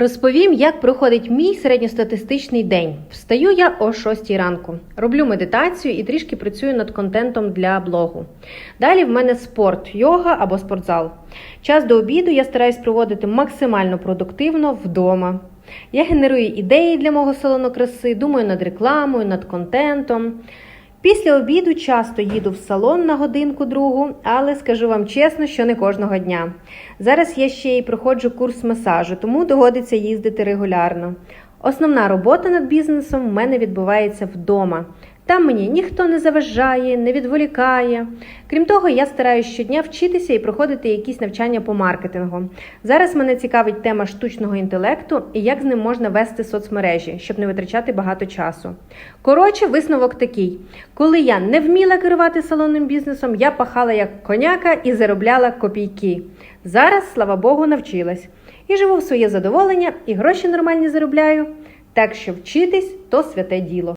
Розповім, як проходить мій середньостатистичний день. Встаю я о 6 ранку, роблю медитацію і трішки працюю над контентом для блогу. Далі в мене спорт, йога або спортзал. Час до обіду я стараюсь проводити максимально продуктивно вдома. Я генерую ідеї для мого салону краси, думаю над рекламою, над контентом. Після обіду часто їду в салон на годинку другу, але скажу вам чесно, що не кожного дня. Зараз я ще й проходжу курс масажу, тому доводиться їздити регулярно. Основна робота над бізнесом в мене відбувається вдома. Там мені ніхто не заважає, не відволікає. Крім того, я стараюся щодня вчитися і проходити якісь навчання по маркетингу. Зараз мене цікавить тема штучного інтелекту і як з ним можна вести соцмережі, щоб не витрачати багато часу. Коротше, висновок такий: коли я не вміла керувати салонним бізнесом, я пахала як коняка і заробляла копійки. Зараз, слава Богу, навчилась. І живу в своє задоволення, і гроші нормальні заробляю. Так що вчитись то святе діло.